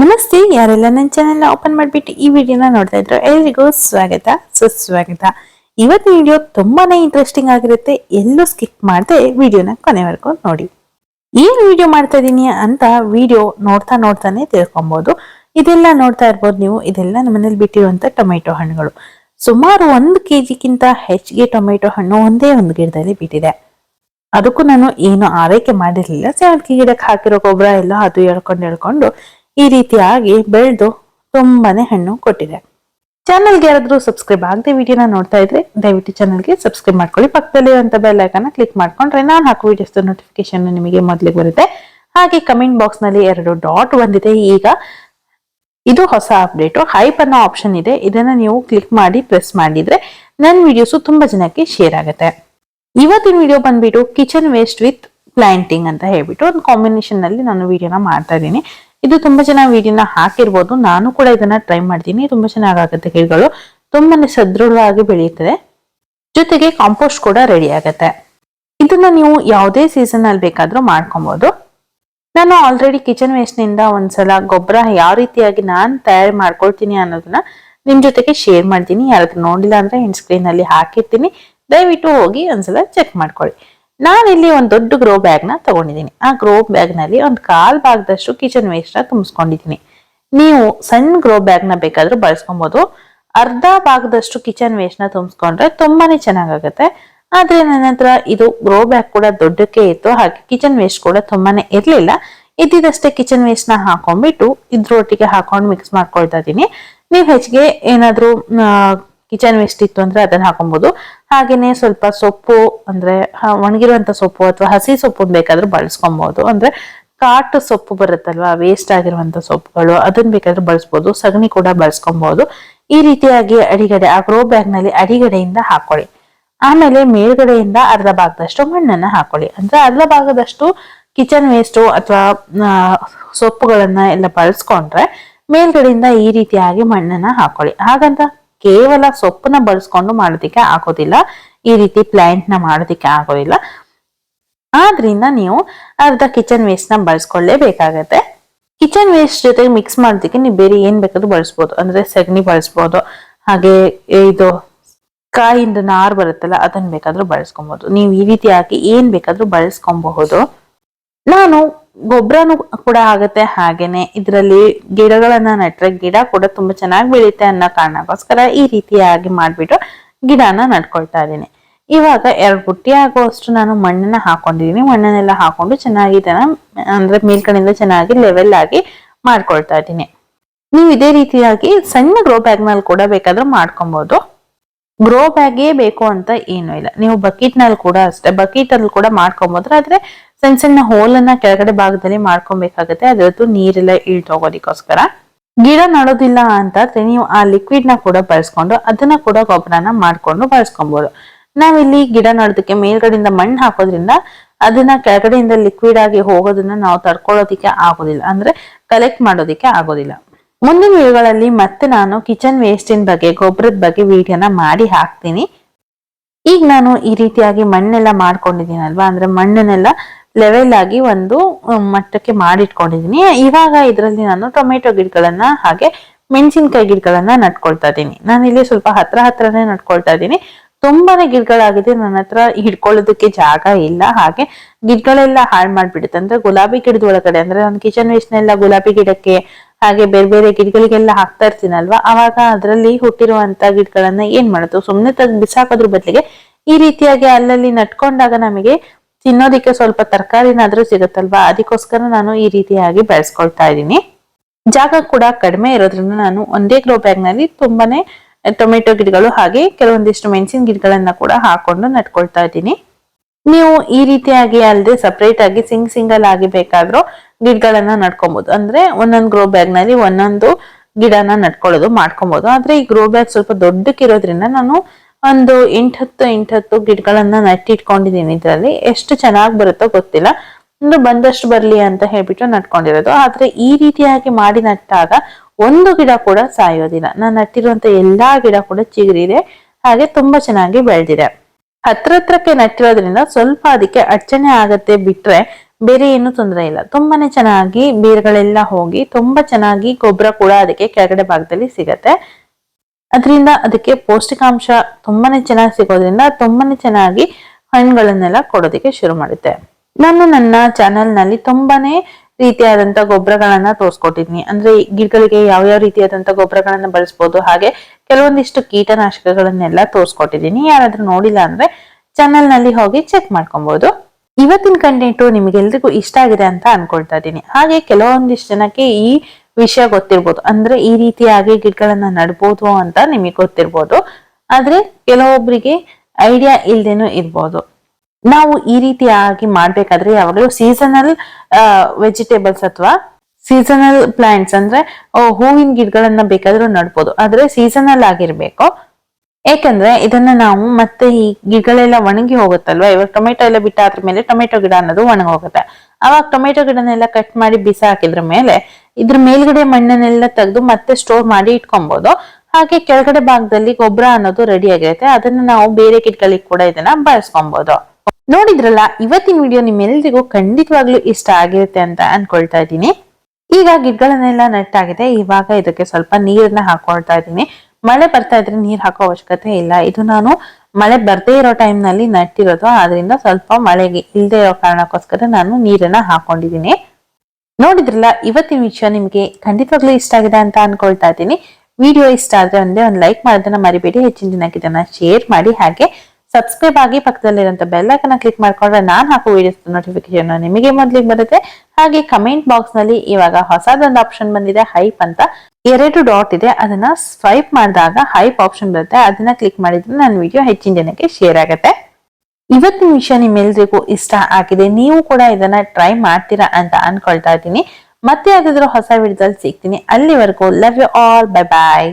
ನಮಸ್ತೆ, ಯಾರೆಲ್ಲ ನನ್ನ ಚಾನೆಲ್ನ ಓಪನ್ ಮಾಡಿಬಿಟ್ಟು ಈ ವಿಡಿಯೋನ ನೋಡ್ತಾ ಇದ್ರು ಎಲ್ರಿಗೂ ಸ್ವಾಗತ. ಸುಸ್ವಾಗತ ಇವತ್ತಿನ ವಿಡಿಯೋ ತುಂಬಾನೇ ಇಂಟ್ರೆಸ್ಟಿಂಗ್ ಆಗಿರುತ್ತೆ. ಎಲ್ಲೂ ಸ್ಕಿಪ್ ಮಾಡದೆ ವಿಡಿಯೋನ ಕೊನೆವರೆಗೂ ನೋಡಿ. ಏನು ವಿಡಿಯೋ ಮಾಡ್ತಾ ಇದ್ದೀನಿ ಅಂತ ವಿಡಿಯೋ ನೋಡ್ತಾ ನೋಡ್ತಾನೆ ತಿಳ್ಕೊಬಹುದು ಇದೆಲ್ಲ ನೋಡ್ತಾ ಇರ್ಬೋದು ನೀವು. ಇದೆಲ್ಲ ನಮ್ಮನೇಲಿ ಬಿಟ್ಟಿರುವಂತ ಟೊಮೆಟೊ ಹಣ್ಣುಗಳು. ಸುಮಾರು ಒಂದು ಕೆಜಿಗಿಂತ ಹೆಚ್ಚಿಗೆ ಟೊಮೆಟೊ ಹಣ್ಣು ಒಂದೇ ಒಂದು ಗಿಡದಲ್ಲಿ ಬಿಟ್ಟಿದೆ. ಅದಕ್ಕೂ ನಾನು ಏನು ಆರೈಕೆ ಮಾಡಿರಲಿಲ್ಲ. ಸೇವಂತಿಗೆ ಗಿಡಕ್ಕೆ ಹಾಕಿರೋ ಗೊಬ್ಬರ ಎಲ್ಲ ಅದು ಹೇಳ್ಕೊಂಡು ಎಳ್ಕೊಂಡು ಈ ರೀತಿಯಾಗಿ ಬೆಳೆದು ತುಂಬಾನೇ ಹಣ್ಣು ಕೊಟ್ಟಿದೆ. ಚಾನಲ್ಗೆ ಯಾರಾದರೂ ಸಬ್ಸ್ಕ್ರೈಬ್ ಆಗದೆ ವಿಡಿಯೋನ ನೋಡ್ತಾ ಇದ್ರೆ ದಯವಿಟ್ಟು ಚಾನಲ್ಗೆ ಸಬ್ಸ್ಕ್ರೈಬ್ ಮಾಡ್ಕೊಳ್ಳಿ. ಪಕ್ಕದಲ್ಲಿರುವಂತ ಬೆಲ್ ಐಕನ್ನ ಕ್ಲಿಕ್ ಮಾಡ್ಕೊಂಡ್ರೆ ನಾನು ಹಾಕೋ ವಿಡಿಯೋಸ್ ನೋಟಿಫಿಕೇಶನ್ ನಿಮಗೆ ಮೊದಲಿಗೆ ಬರುತ್ತೆ. ಹಾಗೆ ಕಮೆಂಟ್ ಬಾಕ್ಸ್ನಲ್ಲಿ ಎರಡು ಡಾಟ್ ಬಂದಿದೆ. ಈಗ ಇದು ಹೊಸ ಅಪ್ಡೇಟು ಹೈಪ್ ಅನ್ನೋ ಆಪ್ಷನ್ ಇದೆ. ಇದನ್ನ ನೀವು ಕ್ಲಿಕ್ ಮಾಡಿ ಪ್ರೆಸ್ ಮಾಡಿದ್ರೆ ನನ್ನ ವಿಡಿಯೋಸು ತುಂಬಾ ಜನಕ್ಕೆ ಶೇರ್ ಆಗುತ್ತೆ. ಇವತ್ತಿನ ವಿಡಿಯೋ ಬಂದ್ಬಿಟ್ಟು ಕಿಚನ್ ವೇಸ್ಟ್ ವಿತ್ ಪ್ಲಾಂಟಿಂಗ್ ಅಂತ ಹೇಳ್ಬಿಟ್ಟು ಒಂದು ಕಾಂಬಿನೇಷನ್ನಲ್ಲಿ ನಾನು ವಿಡಿಯೋನ ಮಾಡ್ತಾ ಇದ್ದೀನಿ. ಇದು ತುಂಬಾ ಚೆನ್ನಾಗಿ ವಿಡಿಯೋನ ಹಾಕಿರ್ಬೋದು. ನಾನು ಕೂಡ ಇದನ್ನ ಟ್ರೈ ಮಾಡ್ತೀನಿ. ತುಂಬಾ ಚೆನ್ನಾಗಿ ಆಗುತ್ತೆ ಗಿಡಗಳು ತುಂಬಾನೇ ಸದೃಢವಾಗಿ ಬೆಳೆಯುತ್ತದೆ. ಜೊತೆಗೆ ಕಾಂಪೋಸ್ಟ್ ಕೂಡ ರೆಡಿ ಆಗುತ್ತೆ. ಇದನ್ನ ನೀವು ಯಾವುದೇ ಸೀಸನ್ ಅಲ್ಲಿ ಬೇಕಾದ್ರೂ ಮಾಡ್ಕೊಬಹುದು ನಾನು ಆಲ್ರೆಡಿ ಕಿಚನ್ ವೇಸ್ಟ್ನಿಂದ ಒಂದ್ಸಲ ಗೊಬ್ಬರ ಯಾವ ರೀತಿಯಾಗಿ ನಾನು ತಯಾರು ಮಾಡ್ಕೊಳ್ತೀನಿ ಅನ್ನೋದನ್ನ ನಿಮ್ ಜೊತೆಗೆ ಶೇರ್ ಮಾಡ್ತೀನಿ. ಯಾರಾದ್ರೂ ನೋಡಿಲ್ಲ ಅಂದ್ರೆ ಹೆಂಡ್ ಸ್ಕ್ರೀನ್ ಅಲ್ಲಿ ಹಾಕಿರ್ತೀನಿ. ದಯವಿಟ್ಟು ಹೋಗಿ ಒಂದ್ಸಲ ಚೆಕ್ ಮಾಡ್ಕೊಳ್ಳಿ. ನಾನಿಲ್ಲಿ ಒಂದು ದೊಡ್ಡ ಗ್ರೋ ಬ್ಯಾಗ್ನ ತಗೊಂಡಿದ್ದೀನಿ. ಆ ಗ್ರೋ ಬ್ಯಾಗ್ನಲ್ಲಿ ಒಂದು ಕಾಲ್ ಭಾಗದಷ್ಟು ಕಿಚನ್ ವೇಸ್ಟ್ನ ತುಂಬಿಸ್ಕೊಂಡಿದ್ದೀನಿ. ನೀವು ಸಣ್ಣ ಗ್ರೋ ಬ್ಯಾಗ್ನ ಬೇಕಾದ್ರೂ ಬಳಸ್ಕೊಬಹುದು ಅರ್ಧ ಭಾಗದಷ್ಟು ಕಿಚನ್ ವೇಸ್ಟ್ನ ತುಂಬಿಸ್ಕೊಂಡ್ರೆ ತುಂಬಾನೇ ಚೆನ್ನಾಗಾಗುತ್ತೆ. ಆದ್ರೆ ನನ್ನ ಹತ್ರ ಇದು ಗ್ರೋ ಬ್ಯಾಗ್ ಕೂಡ ದೊಡ್ಡಕ್ಕೆ ಇತ್ತು. ಹಾಗೆ ಕಿಚನ್ ವೇಸ್ಟ್ ಕೂಡ ತುಂಬಾನೇ ಇರಲಿಲ್ಲ. ಇದ್ದಿದ್ದಷ್ಟೇ ಕಿಚನ್ ವೇಸ್ಟ್ನ ಹಾಕೊಂಡ್ಬಿಟ್ಟು ಇದ್ರೊಟ್ಟಿಗೆ ಹಾಕೊಂಡು ಮಿಕ್ಸ್ ಮಾಡ್ಕೊಳ್ತಾ ಇದ್ದೀನಿ. ನೀವು ಹೆಚ್ಚಿಗೆ ಏನಾದ್ರೂ ಕಿಚನ್ ವೇಸ್ಟ್ ಇತ್ತು ಅಂದ್ರೆ ಅದನ್ನ ಹಾಕೊಬಹುದು ಹಾಗೇನೆ ಸ್ವಲ್ಪ ಸೊಪ್ಪು ಅಂದ್ರೆ ಒಣಗಿರುವಂತ ಸೊಪ್ಪು ಅಥವಾ ಹಸಿ ಸೊಪ್ಪು ಬೇಕಾದ್ರೂ ಬಳಸ್ಕೊಬಹುದು ಅಂದ್ರೆ ಕಾಟ್ ಸೊಪ್ಪು ಬರುತ್ತಲ್ವಾ ವೇಸ್ಟ್ ಆಗಿರುವಂತ ಸೊಪ್ಪುಗಳು ಅದನ್ನ ಬೇಕಾದ್ರೂ ಬಳಸ್ಬೋದು. ಸಗಣಿ ಕೂಡ ಬಳಸ್ಕೊಬಹುದು ಈ ರೀತಿಯಾಗಿ ಅಡಿಗಡೆ, ಆ ಗ್ರೋ ಬ್ಯಾಗ್ನಲ್ಲಿ ಅಡಿಗಡೆಯಿಂದ ಹಾಕೊಳ್ಳಿ. ಆಮೇಲೆ ಮೇಲ್ಗಡೆಯಿಂದ ಅರ್ಧ ಭಾಗದಷ್ಟು ಮಣ್ಣನ್ನ ಹಾಕೊಳ್ಳಿ. ಅಂದ್ರೆ ಅರ್ಧ ಭಾಗದಷ್ಟು ಕಿಚನ್ ವೇಸ್ಟು ಅಥವಾ ಸೊಪ್ಪುಗಳನ್ನ ಎಲ್ಲ ಬಳಸ್ಕೊಂಡ್ರೆ ಮೇಲ್ಗಡೆಯಿಂದ ಈ ರೀತಿಯಾಗಿ ಮಣ್ಣನ್ನ ಹಾಕೊಳ್ಳಿ. ಹಾಗಂತ ಕೇವಲ ಸೊಪ್ಪನ್ನ ಬಳಸ್ಕೊಂಡು ಮಾಡೋದಿಕ್ಕೆ ಆಗೋದಿಲ್ಲ. ಈ ರೀತಿ ಪ್ಲಾಂಟ್ನ ಮಾಡೋದಿಕ್ಕೆ ಆಗೋದಿಲ್ಲ. ಆದ್ರಿಂದ ನೀವು ಅರ್ಧ ಕಿಚನ್ ವೇಸ್ಟ್ನ ಬಳಸ್ಕೊಳ್ಳೇಬೇಕಾಗತ್ತೆ. ಕಿಚನ್ ವೇಸ್ಟ್ ಜೊತೆಗೆ ಮಿಕ್ಸ್ ಮಾಡೋದಕ್ಕೆ ನೀವು ಬೇರೆ ಏನ್ ಬೇಕಾದ್ರೂ ಬಳಸ್ಬೋದು. ಅಂದ್ರೆ ಸಗಣಿ ಬಳಸ್ಬೋದು. ಹಾಗೆ ಇದು ಕಾಯಿಂದ ನಾರು ಬರುತ್ತಲ್ಲ, ಅದನ್ನ ಬೇಕಾದ್ರೂ ಬಳಸ್ಕೊಬಹುದು ನೀವು ಈ ರೀತಿಯಾಗಿ ಏನ್ ಬೇಕಾದ್ರೂ ಬಳಸ್ಕೊಬಹುದು. ನಾನು ಗೊಬ್ಬರನು ಕೂಡ ಆಗುತ್ತೆ. ಹಾಗೇನೆ ಇದರಲ್ಲಿ ಗಿಡಗಳನ್ನ ನೆಟ್ರೆ ಗಿಡ ಕೂಡ ತುಂಬಾ ಚೆನ್ನಾಗಿ ಬೆಳೀತೆ ಅನ್ನೋ ಕಾರಣಕ್ಕೋಸ್ಕರ ಈ ರೀತಿಯಾಗಿ ಮಾಡ್ಬಿಟ್ಟು ಗಿಡನ ನಡ್ಕೊಳ್ತಾ ಇದ್ದೀನಿ. ಇವಾಗ ಎರಡು ಬುಟ್ಟಿ ಆಗುವಷ್ಟು ನಾನು ಮಣ್ಣನ್ನ ಹಾಕೊಂಡಿದ್ದೀನಿ. ಮಣ್ಣನ್ನೆಲ್ಲ ಹಾಕೊಂಡು ಚೆನ್ನಾಗಿ ಇದನ್ನ, ಅಂದ್ರೆ ಮೇಲ್ಕಡೆಯಿಂದ ಚೆನ್ನಾಗಿ ಲೆವೆಲ್ ಆಗಿ ಮಾಡ್ಕೊಳ್ತಾ ಇದ್ದೀನಿ. ನೀವು ಇದೇ ರೀತಿಯಾಗಿ ಸಣ್ಣ ಗ್ರೋ ಬ್ಯಾಗ್ನಲ್ಲಿ ಕೂಡ ಬೇಕಾದ್ರೂ ಮಾಡ್ಕೊಬಹುದು ಗ್ರೋ ಬ್ಯಾಗೇ ಬೇಕು ಅಂತ ಏನು ಇಲ್ಲ. ನೀವು ಬಕೆಟ್ನಲ್ಲಿ ಕೂಡ ಅಷ್ಟೇ ಬಕೆಟ್ ಅಲ್ಲಿ ಕೂಡ ಮಾಡ್ಕೊಬಹುದು ಆದ್ರೆ ಸಣ್ಣ ಸಣ್ಣ ಹೋಲ್ ಅನ್ನ ಕೆಳಗಡೆ ಭಾಗದಲ್ಲಿ ಮಾಡ್ಕೊಬೇಕಾಗತ್ತೆ. ಅದರದ್ದು ನೀರೆಲ್ಲ ಇಳ್ತೋಗೋದಿಕ್ಕೋಸ್ಕರ ಗಿಡ ನಡೋದಿಲ್ಲ ಅಂತಂದ್ರೆ ನೀವು ಆ ಲಿಕ್ವಿಡ್ನ ಕೂಡ ಬಳಸ್ಕೊಂಡು ಅದನ್ನ ಕೂಡ ಗೊಬ್ಬರನ ಮಾಡ್ಕೊಂಡು ಬಳಸ್ಕೊಬಹುದು ನಾವಿಲ್ಲಿ ಗಿಡ ನಡೋದಕ್ಕೆ ಮೇಲ್ಗಡೆಯಿಂದ ಮಣ್ಣು ಹಾಕೋದ್ರಿಂದ ಅದನ್ನ ಕೆಳಗಡೆಯಿಂದ ಲಿಕ್ವಿಡ್ ಆಗಿ ಹೋಗೋದನ್ನ ನಾವು ತಡ್ಕೊಳ್ಳೋದಿಕ್ಕೆ ಆಗೋದಿಲ್ಲ. ಅಂದ್ರೆ ಕಲೆಕ್ಟ್ ಮಾಡೋದಿಕ್ಕೆ ಆಗೋದಿಲ್ಲ. ಮುಂದಿನ ವಿಡಿಯೋಗಳಲ್ಲಿ ಮತ್ತೆ ನಾನು ಕಿಚನ್ ವೇಸ್ಟಿನ ಬಗ್ಗೆ, ಗೊಬ್ಬರದ ಬಗ್ಗೆ ವಿಡಿಯೋನ ಮಾಡಿ ಹಾಕ್ತೀನಿ. ಈಗ ನಾನು ಈ ರೀತಿಯಾಗಿ ಮಣ್ಣೆಲ್ಲ ಮಾಡ್ಕೊಂಡಿದ್ದೀನಲ್ವಾ? ಅಂದ್ರೆ ಮಣ್ಣನ್ನೆಲ್ಲ ಲೆವೆಲ್ ಆಗಿ ಒಂದು ಮಟ್ಟಕ್ಕೆ ಮಾಡಿಟ್ಕೊಂಡಿದ್ದೀನಿ ಇವಾಗ ಇದರಲ್ಲಿ ನಾನು ಟೊಮೆಟೊ ಗಿಡಗಳನ್ನ ಹಾಗೆ ಮೆಣಸಿನ್ಕಾಯಿ ಗಿಡಗಳನ್ನ ನಟ್ಕೊಳ್ತಾ ಇದ್ದೀನಿ ನಾನು ಇಲ್ಲಿ ಸ್ವಲ್ಪ ಹತ್ರ ಹತ್ರನೇ ನಟ್ಕೊಳ್ತಾ ಇದ್ದೀನಿ ತುಂಬಾನೇ ಗಿಡಗಳಾಗಿದೆ ನನ್ನ ಹತ್ರ ಹಿಡ್ಕೊಳ್ಳೋದಕ್ಕೆ ಜಾಗ ಇಲ್ಲ. ಹಾಗೆ ಗಿಡಗಳೆಲ್ಲ ಹಾಳು ಮಾಡ್ಬಿಡುತ್ತೆ. ಅಂದ್ರೆ ಗುಲಾಬಿ ಗಿಡದ ಒಳಗಡೆ, ಅಂದ್ರೆ ನಾನು ಕಿಚನ್ ವೇಸ್ಟ್ನೆಲ್ಲ ಗುಲಾಬಿ ಗಿಡಕ್ಕೆ, ಹಾಗೆ ಬೇರೆ ಬೇರೆ ಗಿಡಗಳಿಗೆಲ್ಲ ಹಾಕ್ತಾ ಇರ್ತೀನಲ್ವಾ? ಅವಾಗ ಅದರಲ್ಲಿ ಹುಟ್ಟಿರುವಂತ ಗಿಡಗಳನ್ನ ಏನ್ ಮಾಡೋದು? ಸುಮ್ಮನೆ ತಗ್ ಬಿಸಾಕೋದ್ರ ಬದಲಿಗೆ ಈ ರೀತಿಯಾಗಿ ಅಲ್ಲಲ್ಲಿ ನಟ್ಕೊಂಡಾಗ ನಮಗೆ ತಿನ್ನೋದಿಕ್ಕೆ ಸ್ವಲ್ಪ ತರಕಾರಿನಾದ್ರೂ ಸಿಗುತ್ತಲ್ವಾ? ಅದಕ್ಕೋಸ್ಕರ ನಾನು ಈ ರೀತಿಯಾಗಿ ಬೆಳೆಸ್ಕೊಳ್ತಾ ಇದ್ದೀನಿ. ಜಾಗ ಕೂಡ ಕಡಿಮೆ ಇರೋದ್ರಿಂದ ನಾನು ಒಂದೇ ಗ್ರೋ ಬ್ಯಾಗ್ನಲ್ಲಿ ತುಂಬಾನೇ ಟೊಮೆಟೊ ಗಿಡಗಳು ಹಾಗೆ ಕೆಲವೊಂದಿಷ್ಟು ಮೆಣಸಿನ ಗಿಡಗಳನ್ನ ಕೂಡ ಹಾಕೊಂಡು ನಟ್ಕೊಳ್ತಾ ಇದ್ದೀನಿ. ನೀವು ಈ ರೀತಿಯಾಗಿ ಅಲ್ಲದೆ ಸಪ್ರೇಟ್ ಆಗಿ ಸಿಂಗ್ ಸಿಂಗಲ್ ಆಗಿ ಬೇಕಾದ್ರೂ ಗಿಡಗಳನ್ನ ನಡ್ಕೊಬಹುದು ಅಂದ್ರೆ ಒಂದೊಂದು ಗ್ರೋ ಬ್ಯಾಗ್ನಲ್ಲಿ ಒಂದೊಂದು ಗಿಡನ ನಟ್ಕೊಳ್ಳೋದು ಮಾಡ್ಕೊಬಹುದು ಆದ್ರೆ ಈ ಗ್ರೋ ಬ್ಯಾಗ್ ಸ್ವಲ್ಪ ದೊಡ್ಡಕ್ಕಿರೋದ್ರಿಂದ ನಾನು ಒಂದು ಎಂಟತ್ತು ಎಂಟತ್ತು ಗಿಡಗಳನ್ನ ನಟ್ಟಿಟ್ಕೊಂಡಿದ್ದೀನಿ ಇದರಲ್ಲಿ. ಎಷ್ಟು ಚೆನ್ನಾಗಿ ಬರುತ್ತೋ ಗೊತ್ತಿಲ್ಲ. ಒಂದು ಬಂದಷ್ಟು ಬರ್ಲಿ ಅಂತ ಹೇಳ್ಬಿಟ್ಟು ನಟ್ಕೊಂಡಿರೋದು. ಆದ್ರೆ ಈ ರೀತಿಯಾಗಿ ಮಾಡಿ ನಟ್ಟಾಗ ಒಂದು ಗಿಡ ಕೂಡ ಸಾಯೋದಿಲ್ಲ. ನಾನು ನಟ್ಟಿರುವಂತ ಎಲ್ಲಾ ಗಿಡ ಕೂಡ ಚಿಗುರಿದೆ. ಹಾಗೆ ತುಂಬಾ ಚೆನ್ನಾಗಿ ಬೆಳೆದಿದೆ. ಹತ್ರ ಹತ್ರಕ್ಕೆ ನಟ್ಟಿರೋದ್ರಿಂದ ಸ್ವಲ್ಪ ಅದಕ್ಕೆ ಅಡಚಣೆ ಆಗತ್ತೆ ಬಿಟ್ರೆ ಬೇರೆ ಏನು ತೊಂದರೆ ಇಲ್ಲ. ತುಂಬಾನೇ ಚೆನ್ನಾಗಿ ಬೇರುಗಳೆಲ್ಲ ಹೋಗಿ ತುಂಬಾ ಚೆನ್ನಾಗಿ ಗೊಬ್ಬರ ಕೂಡ ಅದಕ್ಕೆ ಕೆಳಗಡೆ ಭಾಗದಲ್ಲಿ ಸಿಗತ್ತೆ. ಅದರಿಂದ ಅದಕ್ಕೆ ಪೌಷ್ಟಿಕಾಂಶ ತುಂಬಾನೇ ಚೆನ್ನಾಗಿ ಸಿಗೋದ್ರಿಂದ ತುಂಬಾನೇ ಚೆನ್ನಾಗಿ ಹಣ್ಣುಗಳನ್ನೆಲ್ಲ ಕೊಡೋದಕ್ಕೆ ಶುರು ಮಾಡುತ್ತೆ ನಾನು ನನ್ನ ಚಾನೆಲ್ನಲ್ಲಿ ತುಂಬಾನೇ ರೀತಿಯಾದಂತ ಗೊಬ್ಬರಗಳನ್ನ ತೋರಿಸ್ಕೊಟ್ಟಿದ್ದೀನಿ. ಅಂದ್ರೆ ಗಿಡಗಳಿಗೆ ಯಾವ ಯಾವ ರೀತಿಯಾದಂತ ಗೊಬ್ಬರಗಳನ್ನ ಬಳಸ್ಬೋದು, ಹಾಗೆ ಕೆಲವೊಂದಿಷ್ಟು ಕೀಟನಾಶಕಗಳನ್ನೆಲ್ಲ ತೋರಿಸ್ಕೊಟ್ಟಿದ್ದೀನಿ. ಯಾರಾದ್ರೂ ನೋಡಿಲ್ಲ ಅಂದ್ರೆ ಚಾನೆಲ್ನಲ್ಲಿ ಹೋಗಿ ಚೆಕ್ ಮಾಡ್ಕೊಬಹುದು ಇವತ್ತಿನ ಕಂಟೆಂಟು ನಿಮಗೆಲ್ರಿಗೂ ಇಷ್ಟ ಆಗಿದೆ ಅಂತ ಅನ್ಕೊಳ್ತಾ ಇದ್ದೀನಿ. ಹಾಗೆ ಕೆಲವೊಂದಿಷ್ಟು ಜನಕ್ಕೆ ಈ ವಿಷಯ ಗೊತ್ತಿರ್ಬೋದು. ಅಂದ್ರೆ ಈ ರೀತಿಯಾಗಿ ಗಿಡಗಳನ್ನ ನಡ್ಬೋದು ಅಂತ ನಿಮಗೆ ಗೊತ್ತಿರ್ಬೋದು. ಆದ್ರೆ ಕೆಲವೊಬ್ಬರಿಗೆ ಐಡಿಯಾ ಇಲ್ದೇನೂ ಇರ್ಬೋದು. ನಾವು ಈ ರೀತಿಯಾಗಿ ಮಾಡ್ಬೇಕಾದ್ರೆ ಯಾವಾಗಲೂ ಸೀಸನಲ್ ವೆಜಿಟೇಬಲ್ಸ್ ಅಥವಾ ಸೀಸನಲ್ ಪ್ಲಾಂಟ್ಸ್ ಅಂದ್ರೆ ಹೂವಿನ ಗಿಡಗಳನ್ನ ಬೇಕಾದ್ರೂ ನಡ್ಬೋದು. ಆದ್ರೆ ಸೀಸನಲ್ ಆಗಿರ್ಬೇಕು. ಯಾಕಂದ್ರೆ ಇದನ್ನ ನಾವು ಮತ್ತೆ ಈ ಗಿಡಗಳೆಲ್ಲ ಒಣಗಿ ಹೋಗುತ್ತಲ್ವಾ? ಇವಾಗ ಟೊಮೆಟೊ ಎಲ್ಲ ಬಿಟ್ಟಾದ್ರ ಮೇಲೆ ಟೊಮೆಟೊ ಗಿಡ ಅನ್ನೋದು ಒಣಗಿ ಹೋಗುತ್ತೆ ಅವಾಗ ಟೊಮೆಟೊ ಗಿಡನೆಲ್ಲ ಕಟ್ ಮಾಡಿ ಬಿಸಿ ಹಾಕಿದ್ರ ಮೇಲೆ ಇದ್ರ ಮೇಲ್ಗಡೆ ಮಣ್ಣನ್ನೆಲ್ಲ ತೆಗೆದು ಮತ್ತೆ ಸ್ಟೋರ್ ಮಾಡಿ ಇಟ್ಕೊಬಹುದು ಹಾಗೆ ಕೆಳಗಡೆ ಭಾಗದಲ್ಲಿ ಗೊಬ್ಬರ ಅನ್ನೋದು ರೆಡಿ ಆಗಿರುತ್ತೆ. ಅದನ್ನ ನಾವು ಬೇರೆ ಗಿಡಗಳಿಗೆ ಕೂಡ ಇದನ್ನ ಬಳಸ್ಕೊಬಹುದು ನೋಡಿದ್ರಲ್ಲ, ಇವತ್ತಿನ ವಿಡಿಯೋ ನಿಮ್ಮೆಲ್ಲರಿಗೂ ಖಂಡಿತವಾಗ್ಲೂ ಇಷ್ಟ ಆಗಿರುತ್ತೆ ಅಂತ ಅನ್ಕೊಳ್ತಾ ಇದ್ದೀನಿ. ಈಗ ಗಿಡಗಳನ್ನೆಲ್ಲ ನೆಟ್ಟಾಗಿದೆ. ಇವಾಗ ಇದಕ್ಕೆ ಸ್ವಲ್ಪ ನೀರನ್ನ ಹಾಕೊಳ್ತಾ ಇದ್ದೀನಿ. ಮಳೆ ಬರ್ತಾ ಇದ್ರೆ ನೀರ್ ಹಾಕೋ ಅವಶ್ಯಕತೆ ಇಲ್ಲ. ಇದು ನಾನು ಮಳೆ ಬರ್ದೇ ಇರೋ ಟೈಮ್ನಲ್ಲಿ ನಲ್ಲಿ ನಟ್ಟಿರೋದು. ಆದ್ರಿಂದ ಸ್ವಲ್ಪ ಮಳೆಗೆ ಇಲ್ಲದೆ ಇರೋ ಕಾರಣಕ್ಕೋಸ್ಕರ ನಾನು ನೀರನ್ನ ಹಾಕೊಂಡಿದ್ದೀನಿ. ನೋಡಿದ್ರಲ್ಲ, ಇವತ್ತಿನ ವಿಷಯ ನಿಮಗೆ ಖಂಡಿತವಾಗ್ಲೂ ಇಷ್ಟ ಆಗಿದೆ ಅಂತ ಅನ್ಕೊಳ್ತಾ ಇದ್ದೀನಿ. ವಿಡಿಯೋ ಇಷ್ಟ ಆದ್ರೆ ಒಂದೇ ಒಂದು ಲೈಕ್ ಮಾಡೋದನ್ನ ಮರಿಬೇಡಿ. ಹೆಚ್ಚಿನ ದಿನಕ್ಕೆ ಇದನ್ನ ಶೇರ್ ಮಾಡಿ. ಹಾಗೆ ಸಬ್ಸ್ಕ್ರೈಬ್ ಆಗಿ ಪಕ್ಕದಲ್ಲಿರುವಂತ ಬೆಲ್ ಐಕನ್ ಕ್ಲಿಕ್ ಮಾಡ್ಕೊಂಡ್ರೆ ನಾನು ಹಾಕೋ ವಿಡಿಯೋಸ್ ನೋಟಿಫಿಕೇಶನ್ ನಿಮಗೆ ಮೊದ್ಲಿಗೆ ಬರುತ್ತೆ. ಹಾಗೆ ಕಮೆಂಟ್ ಬಾಕ್ಸ್ನಲ್ಲಿ ಇವಾಗ ಹೊಸದೊಂದು ಆಪ್ಷನ್ ಬಂದಿದೆ ಹೈಪ್ ಅಂತ. ಎರಡು ಡಾಟ್ ಇದೆ. ಅದನ್ನ ಸ್ವೈಪ್ ಮಾಡಿದಾಗ ಹೈಪ್ ಆಪ್ಷನ್ ಬರುತ್ತೆ. ಅದನ್ನ ಕ್ಲಿಕ್ ಮಾಡಿದ್ರೆ ನನ್ನ ವಿಡಿಯೋ ಹೆಚ್ಚಿನ ಜನಕ್ಕೆ ಶೇರ್ ಆಗುತ್ತೆ. ಇವತ್ತಿನ ವಿಷಯ ನಿಮ್ಮೆಲ್ರಿಗೂ ಇಷ್ಟ ಆಗಿದೆ. ನೀವು ಕೂಡ ಇದನ್ನ ಟ್ರೈ ಮಾಡ್ತೀರಾ ಅಂತ ಅನ್ಕೊಳ್ತಾ ಇದ್ದೀನಿ. ಮತ್ತೆ ಯಾವ್ದಾದ್ರು ಹೊಸ ವಿಡಿಯೋದಲ್ಲಿ ಸಿಗ್ತೀನಿ. ಅಲ್ಲಿವರೆಗೂ love you all bye bye